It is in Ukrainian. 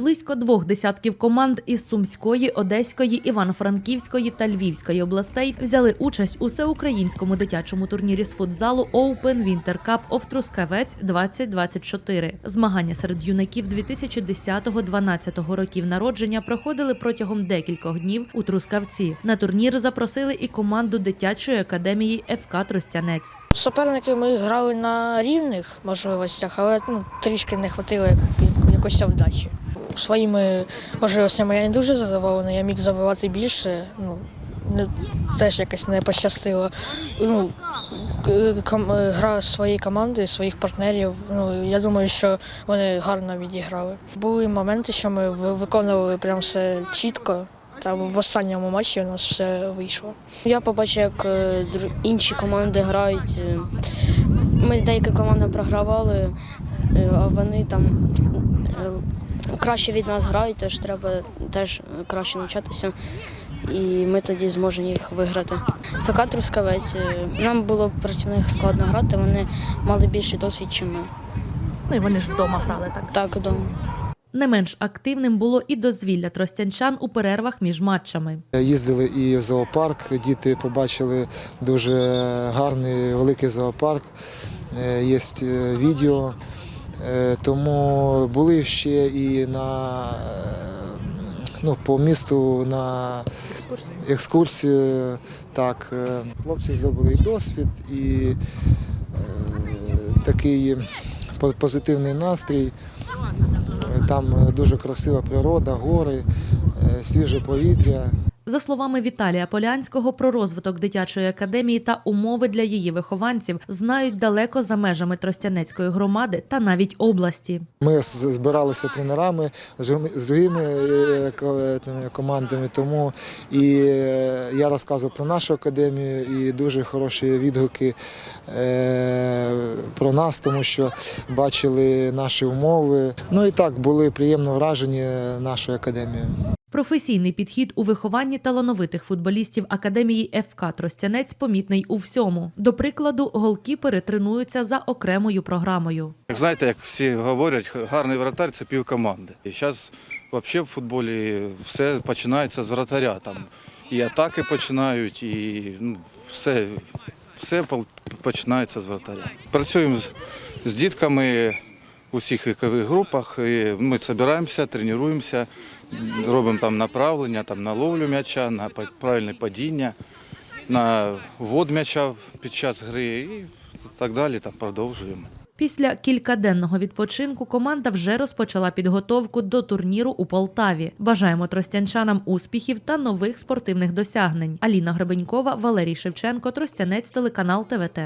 Близько двох десятків команд із Сумської, Одеської, Івано-Франківської та Львівської областей взяли участь у всеукраїнському дитячому турнірі з футзалу Open Winter Cup of Трускавець 2024. Змагання серед юнаків 2010-2012 років народження проходили протягом декількох днів у Трускавці. На турнір запросили і команду дитячої академії ФК Тростянець. Суперники ми грали на рівних можливостях, але ну, трішки не вистачило якоїсь вдачі. Своїми можливостями я не дуже задоволений, я міг забивати більше. Ну, не, теж якось не пощастило. Ну, гра своєї команди, своїх партнерів. Ну, я думаю, що вони гарно відіграли. Були моменти, що ми виконували прям все чітко. Та в останньому матчі у нас все вийшло. Я побачив, як е, інші команди грають. Е, Ми деякі команди програвали, е, а вони там краще від нас грають, тож треба теж краще навчатися. І ми тоді зможемо їх виграти. ФК Трускавець. е, Нам було проти них складно грати, вони мали більший досвід, ніж ми. Ну і вони ж вдома грали так. Так, вдома. Не менш активним було і дозвілля тростянчан у перервах між матчами. Їздили і в зоопарк. Діти побачили дуже гарний великий зоопарк. Е, Є е, відео. Е, Тому були ще і на е, ну, по місту на екскурсії. Так, е, хлопці зробили і досвід, і такий по- позитивний настрій. Там дуже красива природа, гори, свіже повітря. За словами Віталія Полянського, про розвиток дитячої академії та умови для її вихованців знають далеко за межами Тростянецької громади та навіть області. Ми збиралися тренерами з другими- е, е, командами. Тому і е, я розказував про нашу академію і дуже хороші відгуки про нас, тому що бачили наші умови. Ну і так були приємно вражені нашою академією. Професійний підхід у вихованні талановитих футболістів академії ФК Тростянець помітний у всьому. До прикладу, голкіпери тренуються за окремою програмою. Як знаєте, як всі говорять, гарний вратар це пів команди. І зараз взагалі в футболі все починається з вратаря. Там і атаки починають, і ну, все, все починається з вратаря. Працюємо з, з дітками у всіх вікових групах. І ми збираємося, тренуємося, робимо там направлення, там на ловлю м'яча, на правильне падіння, на ввод м'яча під час гри і так далі. Там продовжуємо. Після кількаденного відпочинку команда вже розпочала підготовку до турніру у Полтаві. Бажаємо тростянчанам успіхів та нових спортивних досягнень. Аліна Гребенькова, Валерій Шевченко, Тростянець, телеканал ТВТ.